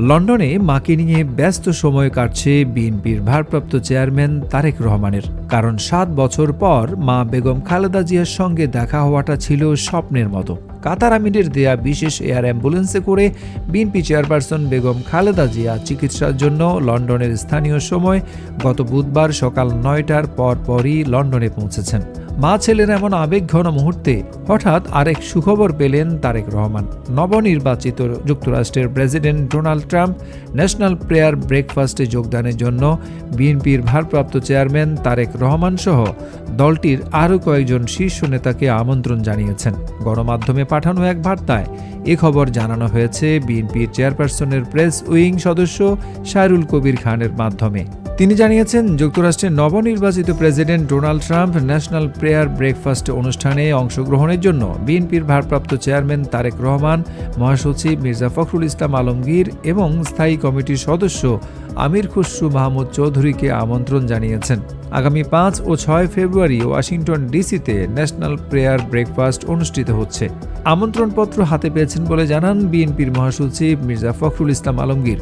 লন্ডনে মাকে নিয়ে ব্যস্ত সময় কাটছে বিএনপির ভারপ্রাপ্ত চেয়ারম্যান তারেক রহমানের। কারণ সাত বছর পর মা বেগম খালেদা জিয়ার সঙ্গে দেখা হওয়াটা ছিল স্বপ্নের মতো। কাতার আমিনের দেয়া বিশেষ এয়ার অ্যাম্বুলেন্সে করে বিএনপি চেয়ারপারসন বেগম খালেদা জিয়া চিকিৎসার জন্য লন্ডনের স্থানীয় সময় গত বুধবার সকাল নয়টার পর পরই লন্ডনে পৌঁছেছেন। মা ছেলের এমন আবেগঘন মুহূর্তে হঠাৎ আরেক সুখবর পেলেন তারেক রহমান। নবনির্বাচিত যুক্তরাষ্ট্রের president Donald Trump national prayer ব্রেকফাস্টে যোগদানের জন্য বিএনপির ভারপ্রাপ্ত চেয়ারম্যান তারেক রহমান সহ দলটির আরও কয়েকজন শীর্ষ নেতাকে আমন্ত্রণ জানিয়েছেন। গণমাধ্যমে পাঠানো এক বার্তায় এ খবর জানানো হয়েছে বিএনপির চেয়ারপারসনের প্রেস উইং সদস্য শাহরুল কবির খানের মাধ্যমে। তিনি জানিয়েছেন, যুক্তরাষ্ট্রের নবনির্বাচিত president Donald Trump national prayer breakfast অনুষ্ঠানে অংশগ্রহণের জন্য বিএনপির ভারপ্রাপ্ত চেয়ারম্যান তারেক রহমান, মহাসচিব মির্জা ফখরুল ইসলাম আলমগীর এবং স্থায়ী কমিটির সদস্য আমির খুসরু মাহমুদ চৌধুরীকে আমন্ত্রণ জানিয়েছেন। আগামী পাঁচ ও ছয় ফেব্রুয়ারি ওয়াশিংটন ডিসিতে ন্যাশনাল প্রেয়ার ব্রেকফাস্ট অনুষ্ঠিত হচ্ছে। আমন্ত্রণপত্র হাতে পেয়েছেন বলে জানান বিএনপির মহাসচিব মির্জা ফখরুল ইসলাম আলমগীর।